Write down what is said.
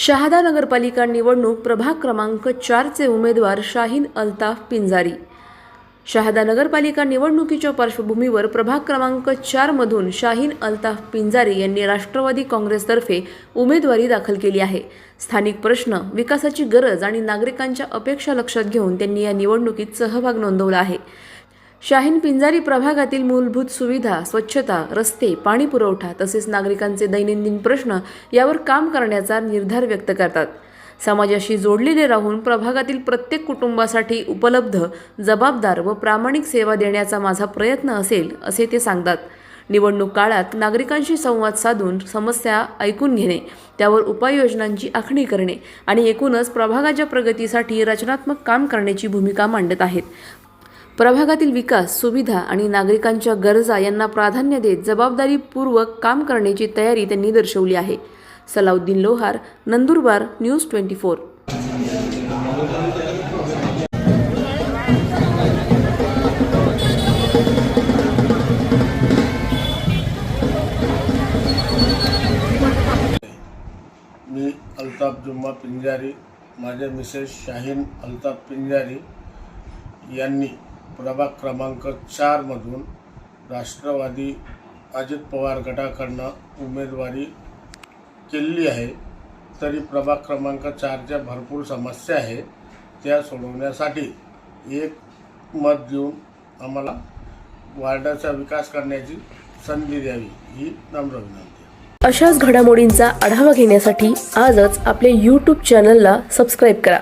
शहादा नगरपालिका निवडणूक प्रभाग क्रमांक चारचे उमेदवार शाहीन अल्ताफ पिंजारी. शहादा नगरपालिका निवडणुकीच्या पार्श्वभूमीवर प्रभाग क्रमांक चारमधून शाहीन अल्ताफ पिंजारी यांनी राष्ट्रवादी काँग्रेसतर्फे उमेदवारी दाखल केली आहे. स्थानिक प्रश्न विकासाची गरज आणि नागरिकांच्या अपेक्षा लक्षात घेऊन त्यांनी या निवडणुकीत सहभाग नोंदवला आहे. शाहीन पिंजारी प्रभागातील मूलभूत सुविधा स्वच्छता रस्ते पाणी पुरवठा तसेच नागरिकांचे दैनंदिन प्रश्न यावर काम करण्याचा निर्धार व्यक्त करतात. समाजाशी जोडलेले राहून प्रभागातील प्रत्येक कुटुंबासाठी उपलब्ध जबाबदार व प्रामाणिक सेवा देण्याचा माझा प्रयत्न असेल असे ते सांगतात. निवडणूक काळात नागरिकांशी संवाद साधून समस्या ऐकून घेणे त्यावर उपाययोजनांची आखणी करणे आणि एकूणच प्रभागाच्या प्रगतीसाठी रचनात्मक काम करण्याची भूमिका मांडत आहेत. प्रभागातील विकास सुविधा आणि नागरिकांच्या गरजा यांना प्राधान्य देत जबाबदारीपूर्वक काम करण्याची तयारी त्यांनी दर्शवली आहे. Salauddin Lohar Nandurbar news twenty four. मी अल्ताफ जुम्मा पिंजारी माझे मिसेस शाहीन अल्ताफ पिंजारी यांनी प्रभाग क्रमांक चारमधून राष्ट्रवादी अजित पवार गटाकडनं उमेदवारी केलेली आहे. तरी प्रभाग क्रमांक चारच्या भरपूर समस्या आहे. त्या सोडवण्यासाठी एक मत देऊन आम्हाला वार्डाचा विकास करण्याची संधी द्यावी ही नम्र विनंती अशाच घडामोडींचा आढावा घेण्यासाठी आजच आपले यूट्यूब चॅनलला सबस्क्राईब करा.